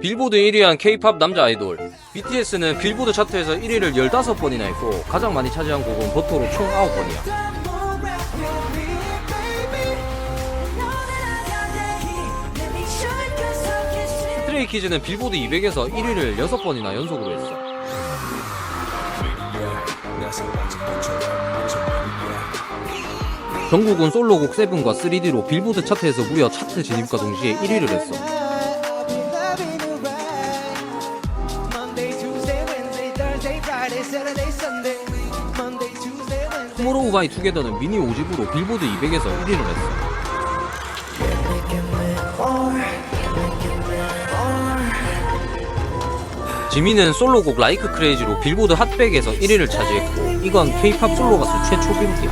빌보드 1위한 K-팝 남자 아이돌. BTS는 빌보드 차트에서 1위를 15번이나 했고 가장 많이 차지한 곡은 버터로 총 9번이야. 스트레이 키즈는 빌보드 200에서 1위를 6번이나 연속으로 했어. 정국은 솔로곡 세븐과 3D로 빌보드 차트에서 무려 차트 진입과 동시에 1위를 했어 투모로우 바이 투게더는 미니 5집으로 빌보드 200에서 1위를 했어 지민은 솔로곡 라이크 크레이지로 빌보드 핫백에서 1위를 차지했고 이건 K-팝 솔로 가수 최초 기록이야